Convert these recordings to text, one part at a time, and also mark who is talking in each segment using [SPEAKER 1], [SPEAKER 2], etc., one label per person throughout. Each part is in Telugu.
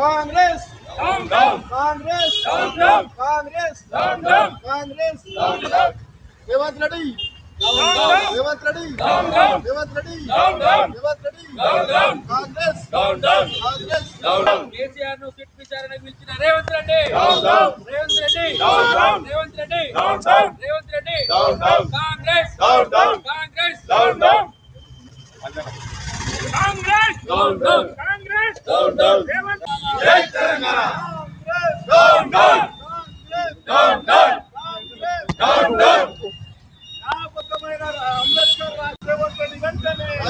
[SPEAKER 1] కాంగ్రెస్! కాంగ్రెస్! రేవంత్ రెడ్డి! రేవంత్ రెడ్డి! రేవంత్ రెడ్డి! రేవంత్ రెడ్డి! కాంగ్రెస్! కాంగ్రెస్!
[SPEAKER 2] కేసీఆర్ను సిట్ విచారణకు పిలిచిన రేవంత్ రెడ్డి! రేవంత్ రెడ్డి! రేవంత్ రెడ్డి! రేవంత్ రెడ్డి! కాంగ్రెస్! కాంగ్రెస్! కాంగ్రెస్ కాంగ్రెస్ రేవంత్
[SPEAKER 1] జై Telangana down down down down down down న్యాయబద్ధమైన Ambedkar రాజ్యాంగాన్ని వెంటనే అంబేద్కర్ రచించిన రాజ్యాంగాన్ని కూలీ చేసిన రేవంత్ రెడ్డి వెంటనే
[SPEAKER 3] రాజీనామా చేయాలి, రాజీనామా చేయాలి.
[SPEAKER 1] జై తెలంగాణ
[SPEAKER 3] జై తెలంగాణ.
[SPEAKER 1] కేసీఆర్ గారి నాయకత్వం
[SPEAKER 3] వర్ధిల్లాలి.
[SPEAKER 1] కవితా ఇంజనీర్ గారి నాయకత్వం
[SPEAKER 3] వర్ధిల్లాలి.
[SPEAKER 1] కేటీఆర్ గారి నాయకత్వం
[SPEAKER 3] వర్ధిల్లాలి.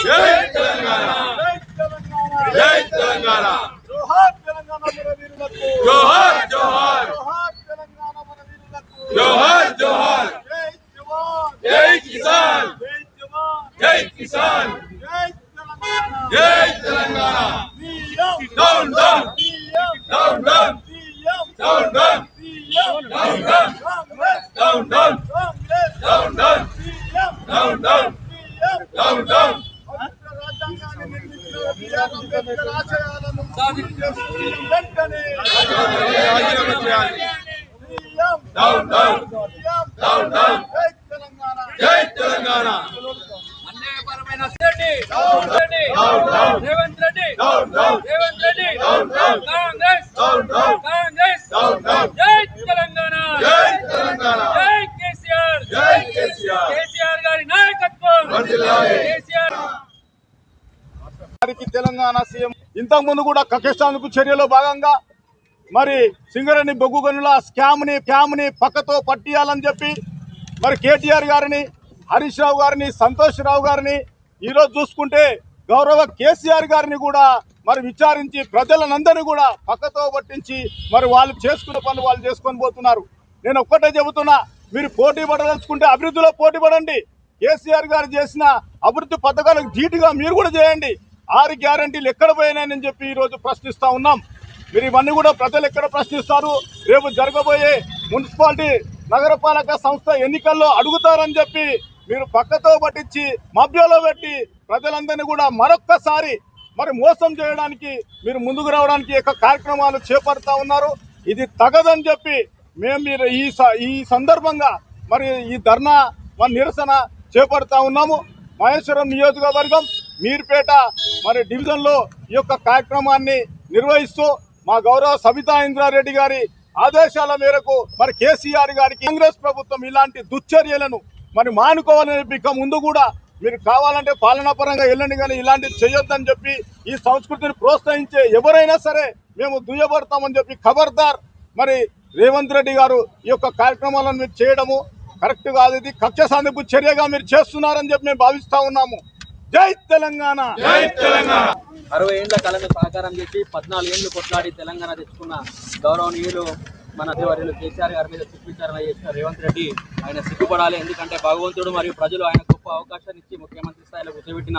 [SPEAKER 1] జై తెలంగాణ
[SPEAKER 3] జై
[SPEAKER 1] జై తెలంగాణ
[SPEAKER 3] తెలంగాణ. జై తెలంగాణ.
[SPEAKER 1] జోహార్ తెలంగాణ మన వీరులకు
[SPEAKER 3] జోహార్ జోహార్
[SPEAKER 1] జోహార్ తెలంగాణ మన వీరులకు
[SPEAKER 3] జోహార్ జోహార్
[SPEAKER 1] జై జవాన్
[SPEAKER 3] జై కిసాన్
[SPEAKER 1] జై జవాన్
[SPEAKER 3] జై కిసాన్
[SPEAKER 1] జై తెలంగాణ
[SPEAKER 3] జై Telangana
[SPEAKER 1] CM
[SPEAKER 3] down down
[SPEAKER 1] CM
[SPEAKER 3] down down
[SPEAKER 1] CM
[SPEAKER 3] down down
[SPEAKER 1] CM
[SPEAKER 3] down down
[SPEAKER 1] Congress
[SPEAKER 3] down down
[SPEAKER 1] Congress
[SPEAKER 3] down down
[SPEAKER 1] CM
[SPEAKER 3] down down
[SPEAKER 1] CM
[SPEAKER 3] down down
[SPEAKER 1] పవిత్ర రాజ్యాంగాన్ని నిర్మించిన బిఆర్ అంబేద్కర్ ఆశయాలను వెంటనే
[SPEAKER 3] డౌన్ డౌన్ డౌన్ డౌన్
[SPEAKER 1] జై తెలంగాణ
[SPEAKER 3] జై Telangana
[SPEAKER 2] అన్యాయపరమైన Reddy Reddy
[SPEAKER 3] down down
[SPEAKER 2] Revanth Reddy
[SPEAKER 3] down down
[SPEAKER 2] Revanth Reddy
[SPEAKER 3] down down
[SPEAKER 2] Congress
[SPEAKER 3] down down
[SPEAKER 2] Congress
[SPEAKER 3] down down
[SPEAKER 2] జై తెలంగాణ
[SPEAKER 3] జై తెలంగాణ
[SPEAKER 2] జై కేసీఆర్
[SPEAKER 3] జై కేసీఆర్
[SPEAKER 2] కేసీఆర్ గారి నాయకత్వం
[SPEAKER 3] వర్ధిల్లాలి.
[SPEAKER 2] కేసీఆర్
[SPEAKER 1] వారికి తెలంగాణ సీఎం ఇంతకు ముందు కూడా కక్షాందుకు చర్యలో భాగంగా మరి సింగరేణి బొగ్గు గనుల స్కామ్ని ని పక్కతో పట్టియాలని చెప్పి మరి కేటీఆర్ గారిని హరీష్ రావు గారిని సంతోష్ రావు గారిని ఈరోజు చూసుకుంటే గౌరవ కేసీఆర్ గారిని కూడా మరి విచారించి ప్రజలనందరినీ కూడా పక్కతో పట్టించి మరి వాళ్ళు చేసుకున్న పనులు వాళ్ళు చేసుకొని పోతున్నారు. నేను ఒక్కటే చెబుతున్నా మీరు పోటీ పడదలుచుకుంటే అభివృద్ధిలో పోటీ పడండి. కేసీఆర్ గారు చేసిన అభివృద్ధి పథకాలకు ధీటుగా మీరు కూడా చేయండి. ఆరు గ్యారంటీలు ఎక్కడ పోయినాయని చెప్పి ఈరోజు ప్రశ్నిస్తూ ఉన్నాం. మీరు ఇవన్నీ కూడా ప్రజలు ఎక్కడ ప్రశ్నిస్తారు? రేపు జరగబోయే మున్సిపాలిటీ నగరపాలక సంస్థ ఎన్నికల్లో అడుగుతారని చెప్పి మీరు పక్కతో పట్టించి మభ్యలో పెట్టి ప్రజలందరినీ కూడా మరొక్కసారి మరి మోసం చేయడానికి మీరు ముందుకు రావడానికి యొక్క కార్యక్రమాలు చేపడతా ఉన్నారు. ఇది తగదని చెప్పి మేము మీరు ఈ స- ఈ సందర్భంగా మరి ఈ ధర్నా మరి నిరసన చేపడతా ఉన్నాము. మహేశ్వరం నియోజకవర్గం మీర్పేట మరి డివిజన్లో ఈ యొక్క కార్యక్రమాన్ని నిర్వహిస్తూ మా గౌరవ సబితా ఇంద్రారెడ్డి గారి ఆదేశాల మేరకు మరి కేసీఆర్ గారికి కాంగ్రెస్ ప్రభుత్వం ఇలాంటి దుశ్చర్యలను మరి మానుకోవాలని ఇక ముందు కూడా మీరు కావాలంటే పాలనాపరంగా వెళ్ళండి కానీ ఇలాంటివి చేయొద్దని చెప్పి ఈ సంస్కృతిని ప్రోత్సహించే ఎవరైనా సరే మేము దుయ్యబడతామని చెప్పి ఖబర్దార్ మరి రేవంత్ రెడ్డి గారు ఈ యొక్క కార్యక్రమాలను మీరు చేయడము కరెక్ట్ కాదు. ఇది కక్ష సాధింపు చర్యగా మీరు చేస్తున్నారని చెప్పి మేము భావిస్తూ ఉన్నాము. జై తెలంగాణ!
[SPEAKER 3] జై తెలంగాణ!
[SPEAKER 2] అరవై ఏళ్ళ కళను సాకారం చేసి పద్నాలుగు ఏళ్ళు కొట్లాడి తెలంగాణ తెచ్చుకున్న గౌరవనీయులు మన దేవర్యులు కేసీఆర్ గారి మీద సిట్ విచారణ చేసిన రేవంత్ రెడ్డి ఆయన సిగ్గుపడాలి. ఎందుకంటే భగవంతుడు మరియు ప్రజలు ఆయన గొప్ప అవకాశాన్ని ఇచ్చి ముఖ్యమంత్రి స్థాయిలో కూర్చోబెట్టిన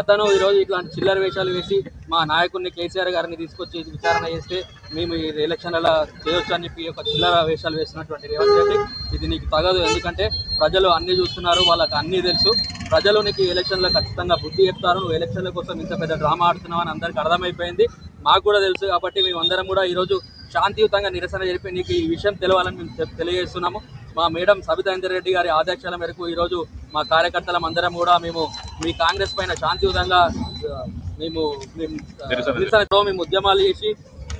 [SPEAKER 2] అతను ఈరోజు ఇట్లాంటి చిల్లర వేషాలు వేసి మా నాయకుడిని కేసీఆర్ గారిని తీసుకొచ్చి విచారణ చేస్తే మేము ఈ ఎలక్షన్లలో చేయొచ్చు అని చెప్పి ఒక చిల్లర వేషాలు వేసినటువంటి రేవంత్ రెడ్డి. ఇది నీకు తగదు. ఎందుకంటే ప్రజలు అన్నీ చూస్తున్నారు వాళ్ళకి అన్నీ తెలుసు. ప్రజలు నీకు ఎలక్షన్లో ఖచ్చితంగా బుద్ధి చెప్తారు. నువ్వు ఎలక్షన్ల కోసం ఇంత పెద్ద డ్రామా ఆడుతున్నావు అని అందరికీ అర్థమైపోయింది. మాకు కూడా తెలుసు కాబట్టి మేమందరం కూడా ఈరోజు శాంతియుతంగా నిరసన జరిపి నీకు ఈ విషయం తెలవాలని మేము తెలియజేస్తున్నాము. మా మేడం సబితా ఇందర్ రెడ్డి గారి ఆదేశాల మేరకు ఈరోజు మా కార్యకర్తలం అందరం కూడా మేము మీ కాంగ్రెస్ పైన శాంతియుతంగా మేము నిరసనతో మేము ఉద్యమాలు చేసి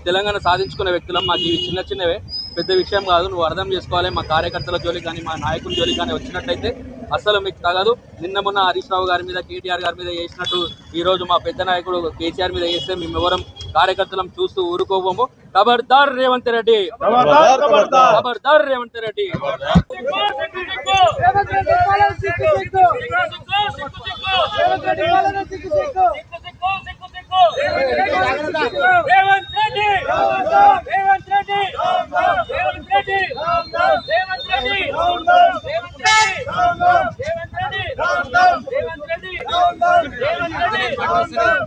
[SPEAKER 2] తెలంగాణ సాధించుకున్న వ్యక్తులం మాకు ఇవి చిన్న చిన్నవే. పెద్ద విషయం కాదు నువ్వు అర్థం చేసుకోవాలి. మా కార్యకర్తల జోలికి కానీ మా నాయకుల జోలికి కానీ వచ్చినట్టయితే అసలు మీకు తగదు. నిన్న మొన్న హరీష్ రావు గారి మీద కేటీఆర్ గారి మీద చేసినట్టు ఈ రోజు మా పెద్ద నాయకుడు కేసీఆర్ మీద చేస్తే మేము ఎవరం కార్యకర్తలం చూస్తూ ఊరుకోబోము. ఖబర్దార్ రేవంత్ రెడ్డి
[SPEAKER 1] ఖబర్దార్
[SPEAKER 2] రేవంత్ రెడ్డి Thank you.